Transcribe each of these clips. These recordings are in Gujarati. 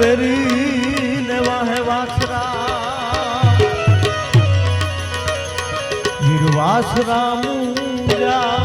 વેરી ને વાહે વાસરા હીર વાસરા મુજા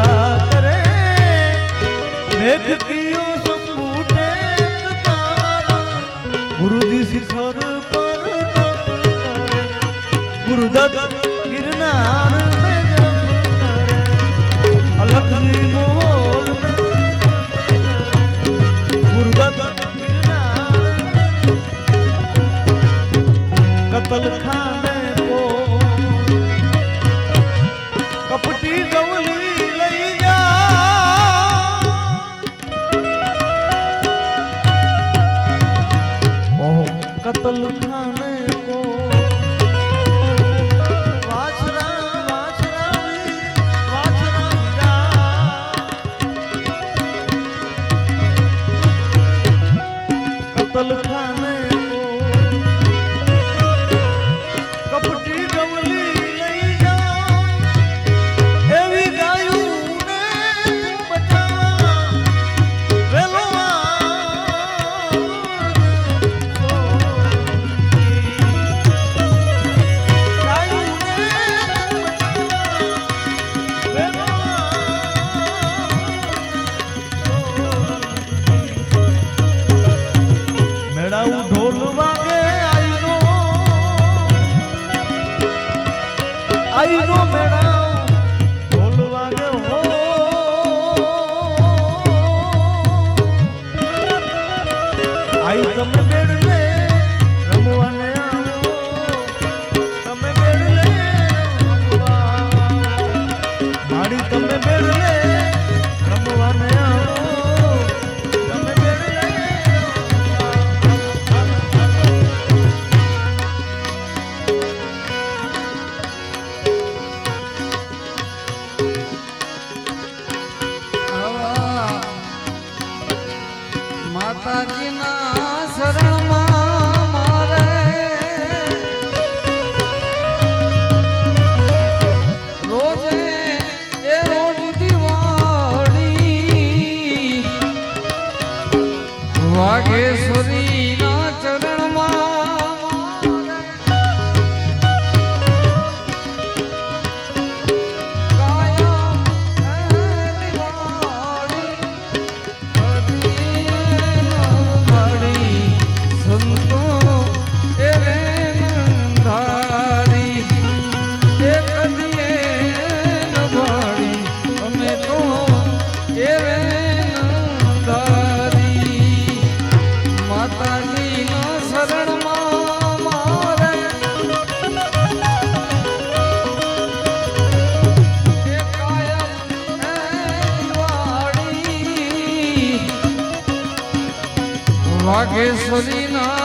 મેઘતીઓ સપૂટે ગુરુજી શિખર પર ગુરુદત્ત ગિરનાર અલખ कतल खाने को कतल खाने આઈનો મેળા I come to માતાજીના શરણમાં મારે. રોજે એ વાઘેશ્વરી ના